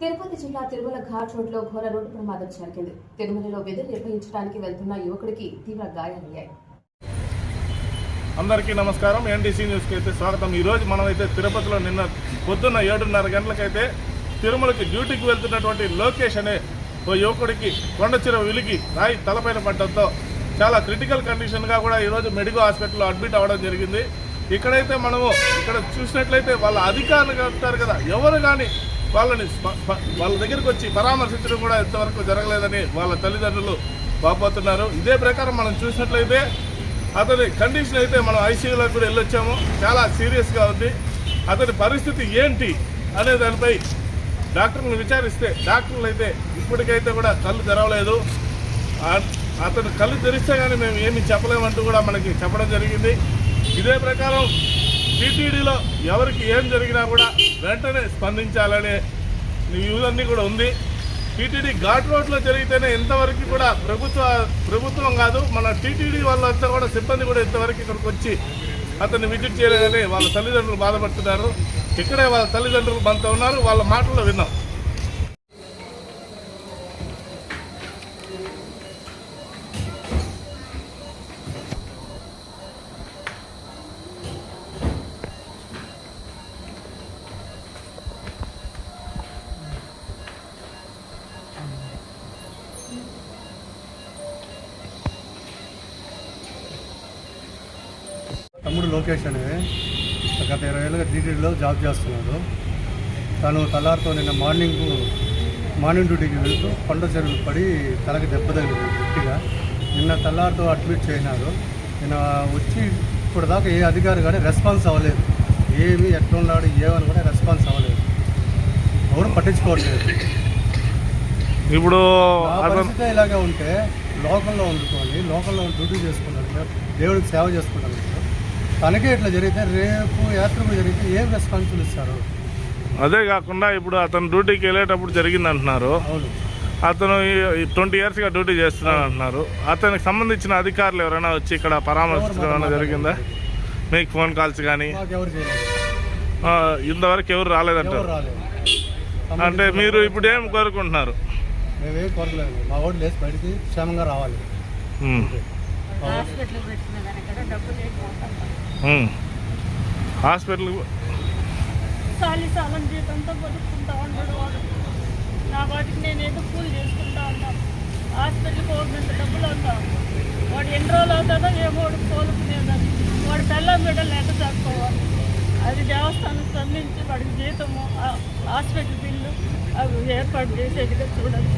తిరుపతి జిల్లా తిరుమల ఘాట్ రోడ్లో ఘోర రోడ్డు ప్రమాదం జరిగింది. తిరుమలలో విధులు నిర్వహించడానికి వెళ్తున్న యువకుడికి తీవ్ర గాయాలయ్యాయి. అందరికీ నమస్కారం. ఎన్డీసీ న్యూస్కి అయితే స్వాగతం. ఈరోజు మనమైతే తిరుపతిలో నిన్న పొద్దున్న ఏడున్నర గంటలకైతే తిరుమలకి డ్యూటీకి వెళ్తున్నటువంటి లోకేష్ అనే ఓ యువకుడికి కొండచిర విలిగి రాయి తలపైన పడ్డంతో చాలా క్రిటికల్ కండిషన్గా కూడా ఈరోజు మెడికల్ హాస్పిటల్లో అడ్మిట్ అవ్వడం జరిగింది. ఇక్కడైతే మనము ఇక్కడ చూసినట్లయితే వాళ్ళ అధికారులు అంటారు కదా ఎవరు కానీ వాళ్ళని స్ప- వాళ్ళ దగ్గరికి వచ్చి పరామర్శించడం కూడా ఇంతవరకు జరగలేదని వాళ్ళ తల్లిదండ్రులు బాపోతున్నారు ఇదే ప్రకారం మనం చూసినట్లయితే అతని కండిషన్ అయితే మనం ఐసీయూలో కూడా వెళ్ళొచ్చాము. చాలా సీరియస్గా ఉంది. అతని పరిస్థితి ఏంటి అనే దానిపై డాక్టర్లను విచారిస్తే డాక్టర్లు అయితే ఇప్పటికైతే కూడా కళ్ళు తెరవలేదు. అతను కళ్ళు తెరిస్తే కానీ మేము ఏమి చెప్పలేమంటూ కూడా మనకి చెప్పడం జరిగింది. ఇదే ప్రకారం టీటీడీలో ఎవరికి ఏం జరిగినా కూడా వెంటనే స్పందించాలనే ఇవన్నీ కూడా ఉంది. టీటీడీ ఘాట్ రోడ్లో జరిగితేనే ఇంతవరకు కూడా ప్రభుత్వ ప్రభుత్వం కాదు మన టీటీడీ వాళ్ళంతా కూడా సిబ్బంది కూడా ఇంతవరకు ఇక్కడికి వచ్చి అతన్ని విజిట్ చేయలేదని వాళ్ళ తల్లిదండ్రులు బాధపడుతున్నారు. ఇక్కడే వాళ్ళ తల్లిదండ్రులు మనతో ఉన్నారు వాళ్ళ మాటల్లో విన్నాం. తమ్ముడు లోకేష్ అనే. గత ఇరవై ఏళ్ళుగా టీటీడీలో జాబ్ చేస్తున్నాడు. తను తలారితో నిన్న మార్నింగ్ మార్నింగ్ డ్యూటీకి వెళ్తూ కొండ చెరువులు పడి తలకి దెబ్బ తగిలింది గట్టిగా. నిన్న తల్లారితో అడ్మిట్ చేసినారు నిన్న వచ్చి ఇప్పుడు దాకా ఏ అధికారి కానీ రెస్పాన్స్ అవ్వలేదు. ఏమి ఎట్లున్నాడు ఏమని కూడా రెస్పాన్స్ అవ్వలేదు. ఎవరు పట్టించుకోవట్లేదు. ఇప్పుడు పరిస్థితి ఇలాగే ఉంటే లోకల్లో వండుకొని లోకల్లో డ్యూటీ చేసుకుంటాను దేవుడికి సేవ చేసుకుంటాను తనకే ఇట్లా జరిగితే రేపు యాత్రకు జరిగితే ఏం రెస్పాన్సిబుల్ ఇస్తారు? అదే కాకుండా ఇప్పుడు అతను డ్యూటీకి వెళ్ళేటప్పుడు జరిగింది అంటున్నారు అతను ట్వంటీ ఇయర్స్గా డ్యూటీ చేస్తున్నాడు అంటున్నారు అతనికి సంబంధించిన అధికారులు ఎవరైనా వచ్చి ఇక్కడ పరామర్శించడం జరిగిందా? మీకు ఫోన్ కాల్స్ కానీ ఇంతవరకు ఎవరు రాలేదంటారు? అంటే మీరు ఇప్పుడు ఏం కోరుకుంటున్నారు? మేమేం కొరలేదు. మా బయటికి క్షేమంగా రావాలి. హాస్పిటల్ పెట్టిన దానికన్నా లేకపోతాం. హాస్పిటల్ సాలి సాలం జీతంతో బతుకుంటా ఉన్నాడు వాడు. నా వాటికి నేను ఏదో కూలి చేసుకుంటా ఉన్నాను హాస్పిటల్కి పోగినంత డబ్బులు అవుతా వాడు ఎన్ని రోజులు ఏమో వాడు కోలుకునేదని వాడు బెల్లం బిడ్డలు ఎంత చదువుకోవాలి అది దేవస్థానం స్పందించి వాడికి జీతము హాస్పిటల్ బిల్లు అవి ఏర్పాటు చేసేదిగా చూడాలి.